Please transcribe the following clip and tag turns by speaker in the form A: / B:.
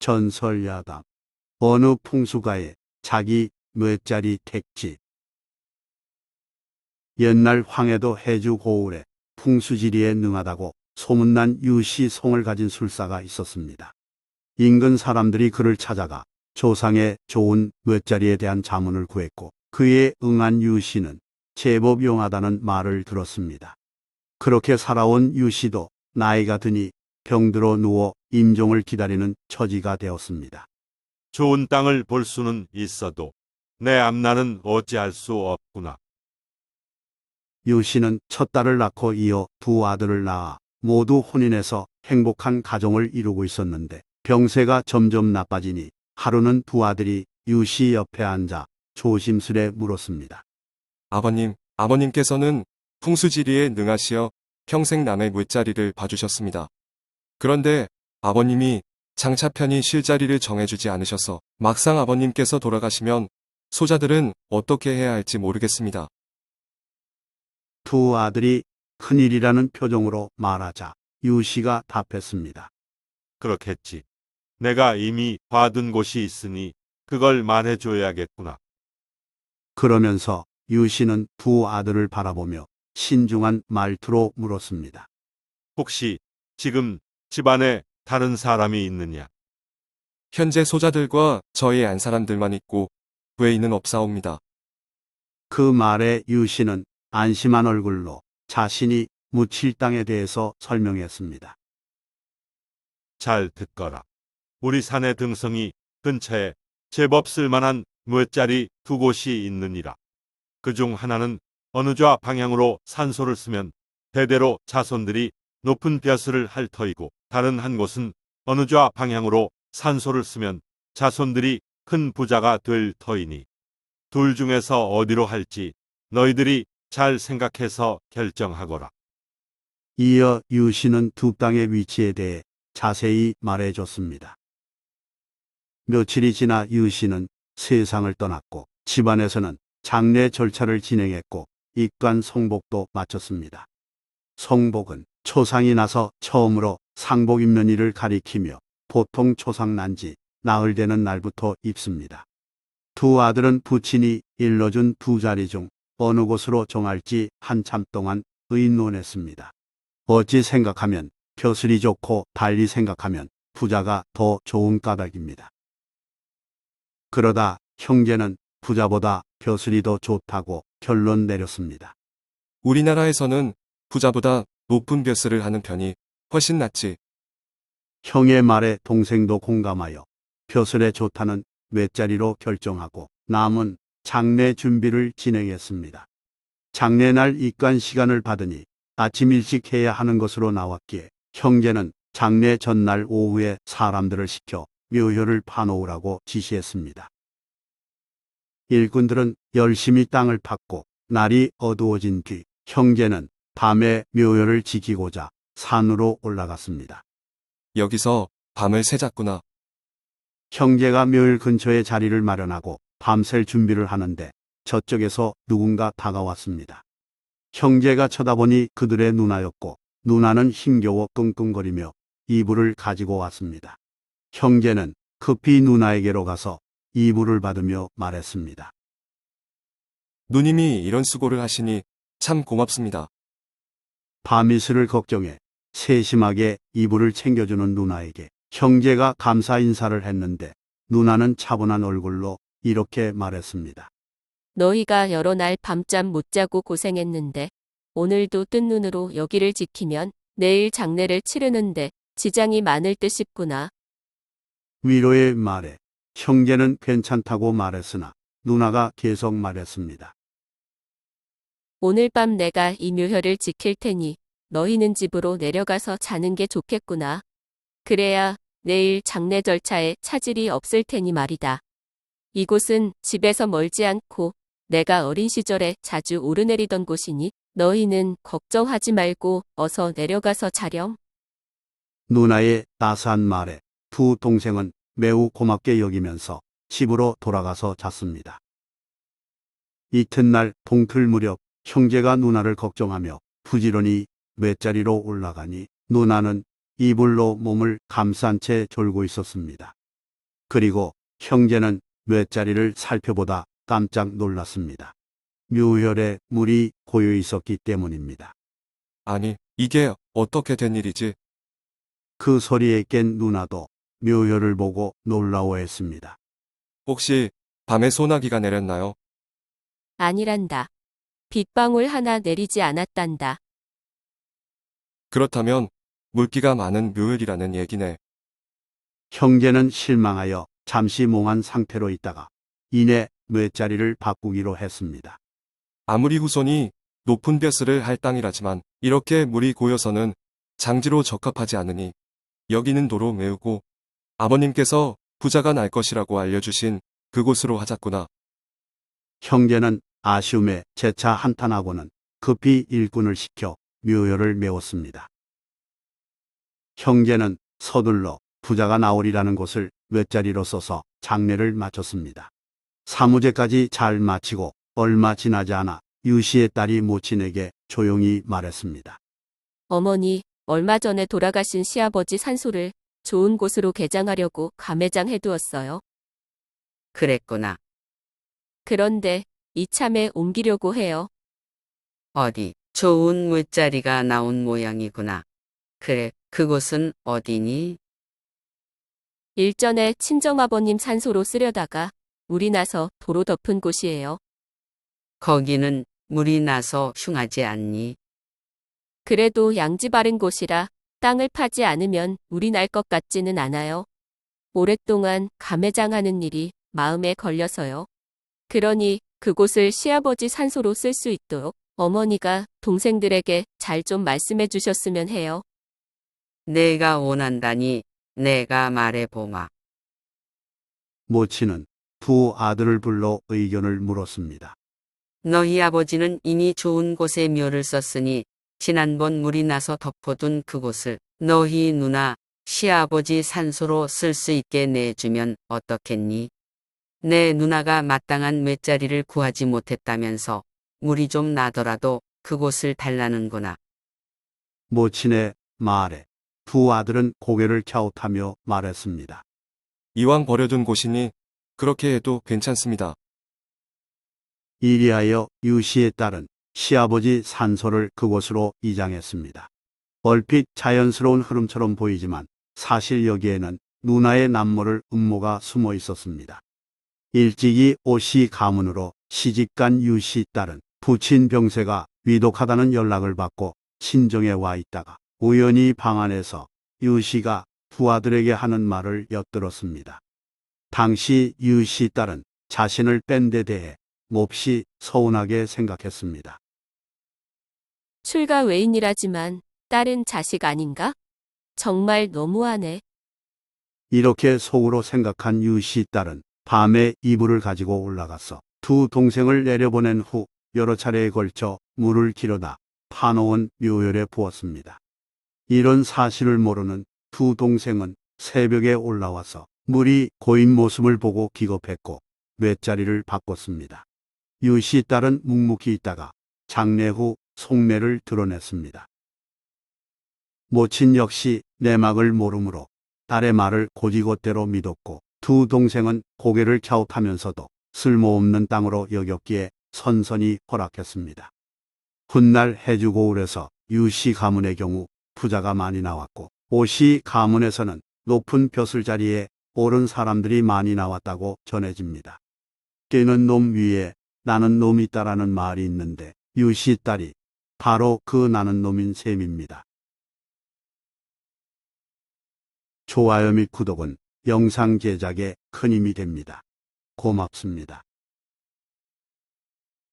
A: 전설야담 어느 풍수가에 자기 몇 자리 택지 옛날 황해도 해주 고을에 풍수지리에 능하다고 소문난 유씨 성을 가진 술사가 있었습니다. 인근 사람들이 그를 찾아가 조상의 좋은 몇 자리에 대한 자문을 구했고 그에 응한 유씨는 제법 용하다는 말을 들었습니다. 그렇게 살아온 유씨도 나이가 드니 병들어 누워 임종을 기다리는 처지가 되었습니다.
B: 좋은 땅을 볼 수는 있어도 내 앞날은 어찌할 수 없구나.
A: 유 씨는 첫 딸을 낳고 이어 두 아들을 낳아 모두 혼인해서 행복한 가정을 이루고 있었는데 병세가 점점 나빠지니 하루는 두 아들이 유 씨 옆에 앉아 조심스레 물었습니다.
C: 아버님, 아버님께서는 풍수지리에 능하시어 평생 남의 물자리를 봐주셨습니다. 그런데 아버님이 장차 편히 쉴 자리를 정해주지 않으셔서 막상 아버님께서 돌아가시면 소자들은 어떻게 해야 할지 모르겠습니다.
A: 두 아들이 큰일이라는 표정으로 말하자 유 씨가 답했습니다.
B: 그렇겠지. 내가 이미 봐둔 곳이 있으니 그걸 말해줘야겠구나.
A: 그러면서 유 씨는 두 아들을 바라보며 신중한 말투로 물었습니다.
B: 혹시 지금 집안에 다른 사람이 있느냐?
C: 현재 소자들과 저희 안 사람들만 있고 외인은 없사옵니다.
A: 그 말에 유씨는 안심한 얼굴로 자신이 묻힐 땅에 대해서 설명했습니다.
B: 잘 듣거라. 우리 산의 등성이 근처에 제법 쓸만한 무자리 두 곳이 있느니라. 그 중 하나는 어느 좌 방향으로 산소를 쓰면 대대로 자손들이 높은 벼슬을 할 터이고 다른 한 곳은 어느 좌 방향으로 산소를 쓰면 자손들이 큰 부자가 될 터이니 둘 중에서 어디로 할지 너희들이 잘 생각해서 결정하거라.
A: 이어 유씨는 두 땅의 위치에 대해 자세히 말해줬습니다. 며칠이 지나 유씨는 세상을 떠났고 집안에서는 장례 절차를 진행했고 입관 성복도 마쳤습니다. 성복은 초상이 나서 처음으로 상복 입는 일을 가리키며 보통 초상 난지 나흘 되는 날부터 입습니다. 두 아들은 부친이 일러준 두 자리 중 어느 곳으로 정할지 한참 동안 의논했습니다. 어찌 생각하면 벼슬이 좋고 달리 생각하면 부자가 더 좋은 까닭입니다. 그러다 형제는 부자보다 벼슬이 더 좋다고 결론 내렸습니다.
C: 우리나라에서는 부자보다 높은 벼슬을 하는 편이 훨씬 낫지.
A: 형의 말에 동생도 공감하여 벼슬에 좋다는 외자리로 결정하고 남은 장례 준비를 진행했습니다. 장례날 입관 시간을 받으니 아침 일찍 해야 하는 것으로 나왔기에 형제는 장례 전날 오후에 사람들을 시켜 묘혈을 파놓으라고 지시했습니다. 일꾼들은 열심히 땅을 팠고 날이 어두워진 뒤 형제는 밤에 묘혈을 지키고자 산으로 올라갔습니다.
C: 여기서 밤을 새잤구나.
A: 형제가 묘일 근처에 자리를 마련하고 밤샐 준비를 하는데 저쪽에서 누군가 다가왔습니다. 형제가 쳐다보니 그들의 누나였고 누나는 힘겨워 끙끙거리며 이불을 가지고 왔습니다. 형제는 급히 누나에게로 가서 이불을 받으며 말했습니다.
C: 누님이 이런 수고를 하시니 참 고맙습니다.
A: 밤이슬을 걱정해 세심하게 이불을 챙겨주는 누나에게 형제가 감사 인사를 했는데 누나는 차분한 얼굴로 이렇게 말했습니다.
D: 너희가 여러 날 밤잠 못 자고 고생했는데 오늘도 뜬 눈으로 여기를 지키면 내일 장례를 치르는데 지장이 많을 듯 싶구나.
A: 위로의 말에 형제는 괜찮다고 말했으나 누나가 계속 말했습니다.
D: 오늘 밤 내가 이 묘혈을 지킬 테니 너희는 집으로 내려가서 자는 게 좋겠구나. 그래야 내일 장례 절차에 차질이 없을 테니 말이다. 이곳은 집에서 멀지 않고 내가 어린 시절에 자주 오르내리던 곳이니 너희는 걱정하지 말고 어서 내려가서 자렴.
A: 누나의 따스한 말에 두 동생은 매우 고맙게 여기면서 집으로 돌아가서 잤습니다. 이튿날 동틀 무렵 형제가 누나를 걱정하며 부지런히 맷자리로 올라가니 누나는 이불로 몸을 감싼 채 졸고 있었습니다. 그리고 형제는 묘자리를 살펴보다 깜짝 놀랐습니다. 묘혈에 물이 고여 있었기 때문입니다.
C: 아니, 이게 어떻게 된 일이지?
A: 그 소리에 깬 누나도 묘혈을 보고 놀라워했습니다.
C: 혹시 밤에 소나기가 내렸나요?
D: 아니란다. 빗방울 하나 내리지 않았단다.
C: 그렇다면 물기가 많은 묘혈이라는 얘기네.
A: 형제는 실망하여 잠시 몽한 상태로 있다가 이내 묘자리를 바꾸기로 했습니다.
C: 아무리 후손이 높은 벼슬을 할 땅이라지만 이렇게 물이 고여서는 장지로 적합하지 않으니 여기는 도로 메우고 아버님께서 부자가 날 것이라고 알려주신 그곳으로 하자꾸나.
A: 형제는 아쉬움에 재차 한탄하고는 급히 일꾼을 시켜 묘혈을 메웠습니다. 형제는 서둘러 부자가 나오리라는 곳을 몇 자리로 써서 장례를 마쳤습니다. 사무제까지 잘 마치고 얼마 지나지 않아 유씨의 딸이 모친에게 조용히 말했습니다.
D: 어머니, 얼마 전에 돌아가신 시아버지 산소를 좋은 곳으로 개장하려고 가매장 해두었어요.
E: 그랬구나.
D: 그런데 이참에 옮기려고 해요.
E: 어디 좋은 물자리가 나온 모양이구나. 그래, 그곳은 어디니?
D: 일전에 친정아버님 산소로 쓰려다가 물이 나서 도로 덮은 곳이에요.
E: 거기는 물이 나서 흉하지 않니?
D: 그래도 양지 바른 곳이라 땅을 파지 않으면 물이 날 것 같지는 않아요. 오랫동안 가매장하는 일이 마음에 걸려서요. 그러니 그곳을 시아버지 산소로 쓸 수 있도록 어머니가 동생들에게 잘 좀 말씀해 주셨으면 해요.
E: 내가 원한다니 내가 말해보마.
A: 모친은 두 아들을 불러 의견을 물었습니다.
E: 너희 아버지는 이미 좋은 곳에 묘를 썼으니 지난번 물이 나서 덮어둔 그곳을 너희 누나 시아버지 산소로 쓸 수 있게 내주면 어떻겠니? 내 누나가 마땅한 맷자리를 구하지 못했다면서 물이 좀 나더라도 그곳을 달라는구나.
A: 모친의 말에 두 아들은 고개를 갸웃하며 말했습니다.
C: 이왕 버려둔 곳이니 그렇게 해도 괜찮습니다.
A: 이리하여 유씨의 딸은 시아버지 산소를 그곳으로 이장했습니다. 얼핏 자연스러운 흐름처럼 보이지만 사실 여기에는 누나의 남모를 음모가 숨어 있었습니다. 일찍이 오씨 가문으로 시집간 유씨 딸은 부친 병세가 위독하다는 연락을 받고 친정에 와 있다가 우연히 방 안에서 유씨가 두 아들에게 하는 말을 엿들었습니다. 당시 유씨 딸은 자신을 뺀 데 대해 몹시 서운하게 생각했습니다.
D: 출가 외인이라지만 딸은 자식 아닌가? 정말 너무하네.
A: 이렇게 속으로 생각한 유씨 딸은 밤에 이불을 가지고 올라가서 두 동생을 내려보낸 후 여러 차례에 걸쳐 물을 길어다 파놓은 묘열에 부었습니다. 이런 사실을 모르는 두 동생은 새벽에 올라와서 물이 고인 모습을 보고 기겁했고 뇌자리를 바꿨습니다. 유씨 딸은 묵묵히 있다가 장례 후 속내를 드러냈습니다. 모친 역시 내막을 모르므로 딸의 말을 고지곳대로 믿었고 두 동생은 고개를 갸웃하면서도 쓸모없는 땅으로 여겼기에 선선히 허락했습니다. 훗날 해주고울에서 유씨 가문의 경우 부자가 많이 나왔고 오씨 가문에서는 높은 벼슬 자리에 오른 사람들이 많이 나왔다고 전해집니다. 깨는 놈 위에 나는 놈이다라는 말이 있는데 유씨 딸이 바로 그 나는 놈인 셈입니다. 좋아요 및 구독은 영상 제작에 큰 힘이 됩니다. 고맙습니다.